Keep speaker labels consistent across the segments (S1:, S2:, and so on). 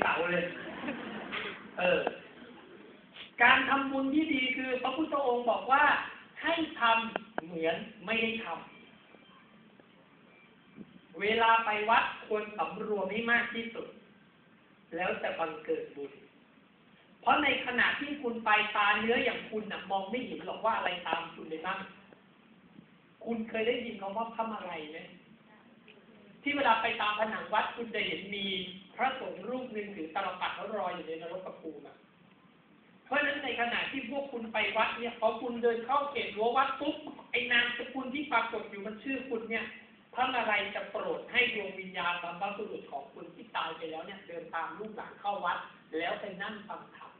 S1: เสาเลย เออ การทำบุญที่ดีคือพระพุทธองค์บอกว่าให้ทำเหมือนไม่ได้ทำเวลาไปวัดควรสำรวมให้มากที่สุด แล้วจะบังเกิดบุญ เพราะในขณะที่คุณไปตาเนื้ออย่างคุณนะมองไม่เห็นหรอกว่าอะไรตามคุณเลยบ้าง คุณเคยได้ยินคำว่าพระมาลัยไหม ที่เวลาไปตามผนังวัดคุณจะเห็นมีพระสงฆ์รูปหนึ่งถือตลปัดแล้วรอยอยู่ในนรกภูมิอะเพราะฉะนั้นในขณะที่พวกคุณไปวัดเนี่ยพอคุณเดินเข้าเขตรั้ววัดปุ๊บไอ้นามสกุลที่ปรากฏอยู่มันชื่อคุณเนี่ยพระอะไรจะโปรดให้ดวงวิญญาณบรรพบุรุษของคุณที่ตายไปแล้วเนี่ยเดินตามลูกหลานเข้าวัด แล้วไปนั่งฟังธรรม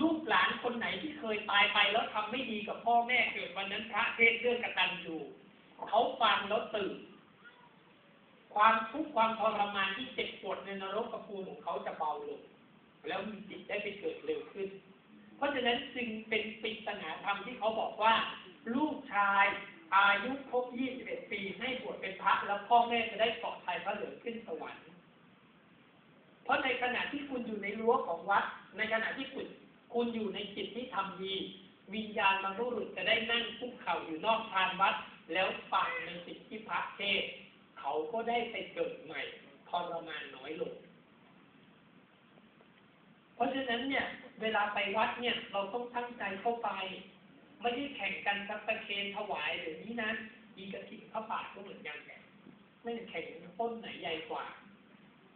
S1: ลูกหลานคนไหนที่เคยตายไปแล้วทำไม่ดีกับพ่อแม่เกิดวันนั้นพระเทศเรื่องกตัญญู เขาฟังแล้วตื่น ความทุกข์ความทรมานที่เจ็บปวดในนรกกระพูของเขาจะเบาลง แล้วมีจิตได้ไปเกิดเร็วขึ้น เพราะฉะนั้นจึงเป็นปริศนาธรรมที่เขาบอกว่า ลูกชายอายุครบ21 ปีให้บวชเป็นพระแล้วพ่อแม่จะได้ปลอดภัยพระเหลืองขึ้นสวรรค์ เพราะในขณะที่คุณอยู่ในรั้วของวัด ในขณะที่คุณคุณอยู่ในจิตที่ทำดี วิญญาณบรรพบุรุษจะได้นั่งคุกเข่าอยู่นอกชานวัด แล้วฟังในสิ่งที่พระเทศ เขาก็ได้ไปเกิดใหม่ทรมานน้อยลง เพราะฉะนั้นเนี่ย เวลาไปวัดเนี่ย เราต้องตั้งใจเข้าไป ไม่ได้แข่งกันสักตะเคนถวายหรือนี้นะดีกระถิ่นพระบาทก็เหมือนกันไม่ได้แข่งกันต้นไหนใหญ่กว่า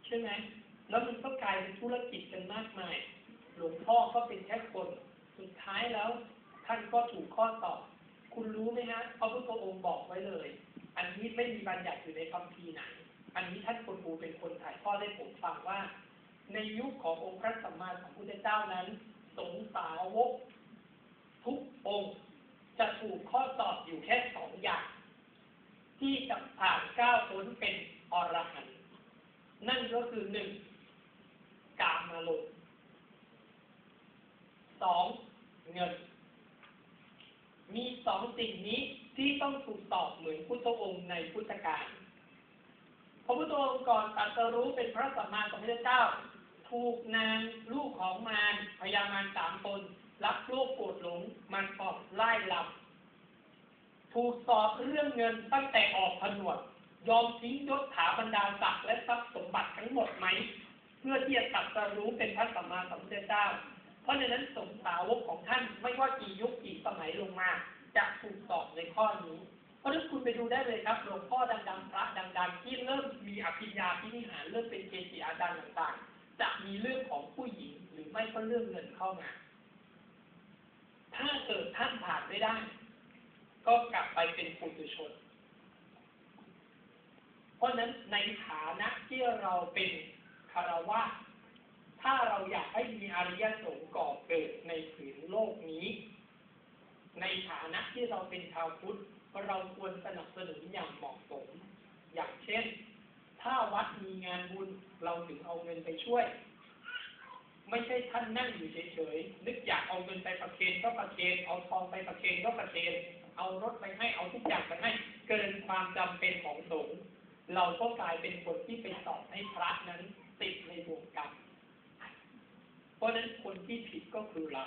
S1: ใช่ไหมแล้วมันก็กลายเป็นธุรกิจกันมากมาย หลวงพ่อก็เป็นแค่คน สุดท้ายแล้วท่านก็ถูกข้อสอ คุณรู้ไหมฮะพระพุทธองค์บอกไว้เลย อันนี้ไม่มีบัญญัติอยู่ในคัมภีร์ไหน อันนี้ท่านคนปูเป็นคนถ่ายทอดให้ผมฟังว่า ในยุคขององค์พระสัมมาสัมพุทธเจ้านั้น สงสาวก ทุกองค์จะถูกข้อสอบอยู่แค่สองอย่าง ที่จะผ่านก้าวพ้นเป็นอรหันต์นั่นก็คือหนึ่งกามมาลงสองเงิน มีสองสิ่งนี้ที่ต้องถูกตอบเหมือนพุทธองค์ในพุทธกาลพระพุทธองค์ก่อนตรัสรู้เป็นพระสัมมาสัมพุทธเจ้า ถูกนางลูกของมารพญามารสามตนรักโลภโกรธหลงมันปอบไล่ลำถูกสอบเรื่องเงินตั้งแต่ออกผนวด ยอมทิ้งยศถาบรรดาศักดิ์และทรัพย์สมบัติทั้งหมดไหม เพื่อที่จะตรัสรู้เป็นพระสัมมาสัมพุทธเจ้า เพราะฉะนั้นสงสาวกของท่านไม่ว่ากี่ยุคกี่สมัยลงมา จะถูกสอบใน ข้อนี้เพราะนั้นคุณไปดูได้เลยครับหลวงพ่อดังๆพระดังๆ ที่เริ่มมีอภิญญาพินิหารเริ่มเป็นเกจิอาจารย์ต่างๆ จะมีเรื่องของผู้หญิงหรือไม่ก็เรื่องเงินเข้ามา ถ้าเกิดท่านผ่านไม่ได้ ก็กลับไปเป็นปุถุชน เพราะฉะนั้นในฐานะที่เราเป็นคารวะถ้าเราอยากให้มีอริยสงฆ์ก่อเกิดในผืนโลกนี้ ในฐานะที่เราเป็นชาวพุทธเราควรสนับสนุนอย่างเหมาะสม อย่างเช่น ถ้าวัดมีงานบุญเราถึงเอาเงินไปช่วย ไม่ใช่ท่านนั่งอยู่เฉยๆนึกอยากเอาเงินไปประเคนก็ประเคนเอาทองไปประเคนก็ประเคนเอารถไปให้เอาทุกอย่างไปให้เกินความจำเป็นของสงฆ์เราก็กลายเป็นคนที่ไปสอนให้พระนั้นติดในวงกรรมเพราะนั้นคนที่ผิดก็คือเรา